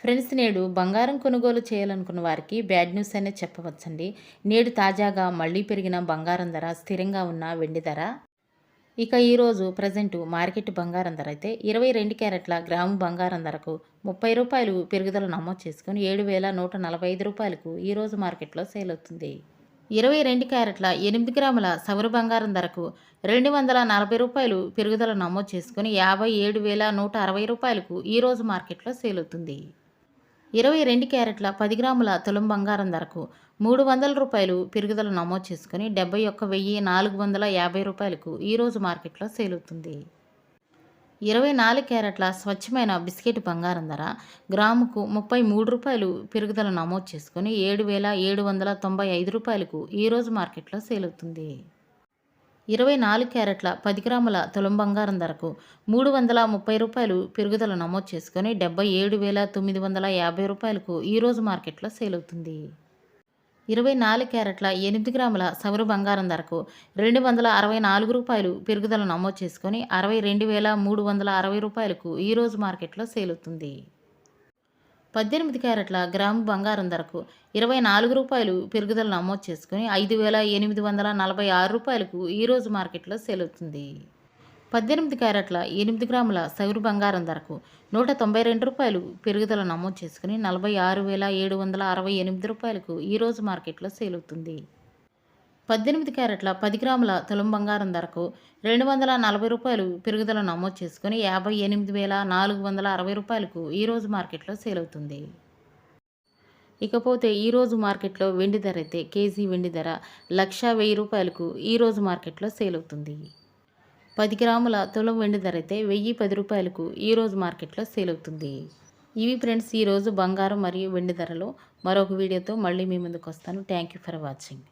Friends నేడు బంగారం కొనుగోలు చేయాలనుకున్న వారికి బ్యాడ్ న్యూస్ అనే చెప్పవచ్చండి. నేడు తాజాగా మళ్ళీ పెరిగిన బంగారం ధర స్థిరంగా ఉన్న వెండి ధర. ఇక ఈరోజు ప్రజెంట్ మార్కెట్ బంగారం ధర అయితే ఇరవై రెండు క్యారెట్ల గ్రాము బంగారం ధరకు ముప్పై రూపాయలు పెరుగుదల నమోదు చేసుకుని ఏడు వేల నూట నలభై ఐదు రూపాయలకు ఈరోజు మార్కెట్లో సేల్ అవుతుంది. ఇరవై రెండు క్యారెట్ల ఎనిమిది గ్రాముల సవరు బంగారం ధరకు రెండు వందల నలభై రూపాయలు పెరుగుదల నమోదు చేసుకుని యాభై ఏడు వేల నూట అరవై రూపాయలకు ఈరోజు మార్కెట్లో సేల్ అవుతుంది. ఇరవై రెండు క్యారెట్ల పది గ్రాముల తులం బంగారం ధరకు మూడు వందల రూపాయలు పెరుగుదల నమోదు చేసుకుని డెబ్బై ఒక్క వెయ్యి నాలుగు వందల యాభై రూపాయలకు ఈరోజు మార్కెట్లో సేల్ అవుతుంది. ఇరవై నాలుగు క్యారెట్ల స్వచ్ఛమైన బిస్కెట్ బంగారం ధర గ్రాముకు ముప్పై మూడు రూపాయలు పెరుగుదల నమోదు చేసుకుని ఏడు వేల ఏడు వందల తొంభై ఐదు రూపాయలకు ఈరోజు మార్కెట్లో సేల్ అవుతుంది. ఇరవై నాలుగు క్యారెట్ల పది గ్రాముల తులం బంగారం ధరకు మూడు వందల ముప్పై రూపాయలు పెరుగుదల నమోదు చేసుకొని డెబ్బై ఏడు వేల తొమ్మిది వందల యాభై రూపాయలకు ఈరోజు మార్కెట్లో సేల్ అవుతుంది. ఇరవై నాలుగు క్యారెట్ల ఎనిమిది గ్రాముల సవరు బంగారం ధరకు రెండు వందల అరవై నాలుగు రూపాయలు పెరుగుదల నమోదు చేసుకొని అరవై రెండు వేల మూడు వందల అరవై రూపాయలకు ఈరోజు మార్కెట్లో సేల్ అవుతుంది. పద్దెనిమిది క్యారెట్ల గ్రాము బంగారం ధరకు ఇరవై నాలుగు రూపాయలు పెరుగుదల నమోదు చేసుకుని ఐదు వేల ఎనిమిది వందల నలభై ఆరు రూపాయలకు ఈరోజు మార్కెట్లో సేల్ అవుతుంది. పద్దెనిమిది క్యారెట్ల ఎనిమిది గ్రాముల సౌరు బంగారం ధరకు నూట తొంభై రెండు రూపాయలు పెరుగుదల నమోదు చేసుకుని నలభై ఆరు వేల ఏడు వందల అరవై ఎనిమిది రూపాయలకు ఈరోజు మార్కెట్లో సేల్ అవుతుంది. పద్దెనిమిది క్యారెట్ల పది గ్రాముల తులం బంగారం ధరకు రెండు వందల నలభై రూపాయలు పెరుగుదల నమోదు చేసుకుని యాభై ఎనిమిది వేల నాలుగు వందల అరవై రూపాయలకు ఈరోజు మార్కెట్లో సేల్ అవుతుంది. ఇకపోతే ఈరోజు మార్కెట్లో వెండి ధర అయితే కేజీ వెండి ధర లక్ష వెయ్యి రూపాయలకు ఈరోజు మార్కెట్లో సేల్ అవుతుంది. పది గ్రాముల తులం వెండి ధర అయితే వెయ్యి పది రూపాయలకు ఈరోజు మార్కెట్లో సేల్ అవుతుంది. ఇవి ఫ్రెండ్స్ ఈరోజు బంగారం మరియు వెండి ధరలు. మరొక వీడియోతో మళ్ళీ మీ ముందుకు వస్తాను. Thank you for watching.